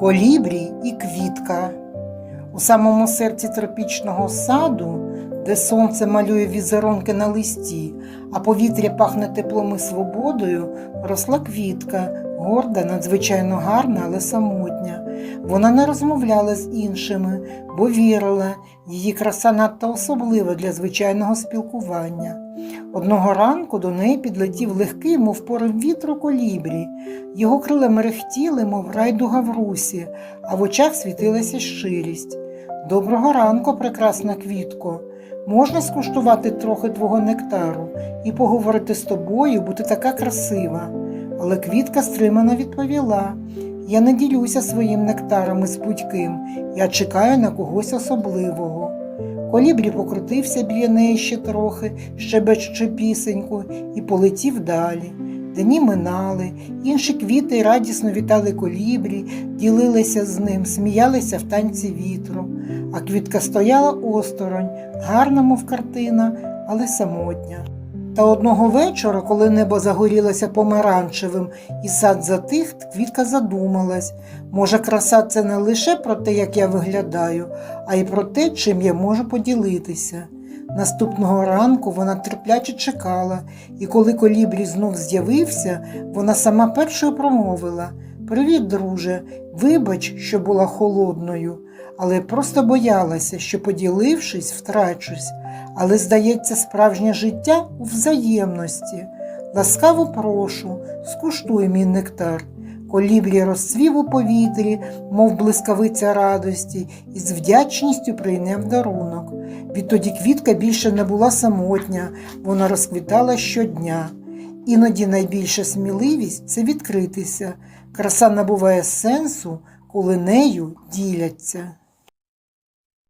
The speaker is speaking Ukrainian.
колібрій і квітка. У самому серці тропічного саду, де сонце малює візерунки на листі, а повітря пахне теплом і свободою, росла квітка, горда, надзвичайно гарна, але самотня. Вона не розмовляла з іншими, бо вірила, її краса надто особлива для звичайного спілкування. Одного ранку до неї підлетів легкий, мов порив вітру колібрі. Його крила мерехтіли, мов райдуга в русі, а в очах світилася щирість. Доброго ранку, прекрасна квітко. Можна скуштувати трохи твого нектару і поговорити з тобою, бо ти така красива. Але квітка стримано відповіла: Я не ділюся своїм нектаром із будь-ким, я чекаю на когось особливого. Колібрі покрутився біля неї ще трохи, щебечучи пісеньку, і полетів далі. Дні минали, інші квіти радісно вітали колібрі, ділилися з ним, сміялися в танці вітру. А квітка стояла осторонь, гарна, мов картина, але самотня. Та одного вечора, коли небо загорілося помаранчевим і сад затих, квітка задумалась. Може, краса це не лише про те, як я виглядаю, а й про те, чим я можу поділитися. Наступного ранку вона терпляче чекала, і коли колібрі знов з'явився, вона сама першою промовила Привіт, друже, вибач, що була холодною, але просто боялася, що, поділившись, втрачусь. Але, здається, справжнє життя у взаємності. Ласкаво прошу, скуштуй мій нектар. Колібрі розцвів у повітрі, мов блискавиця радості, і з вдячністю прийняв дарунок. Відтоді квітка більше не була самотня, вона розквітала щодня. Іноді найбільша сміливість це відкритися. Краса набуває сенсу, коли нею діляться.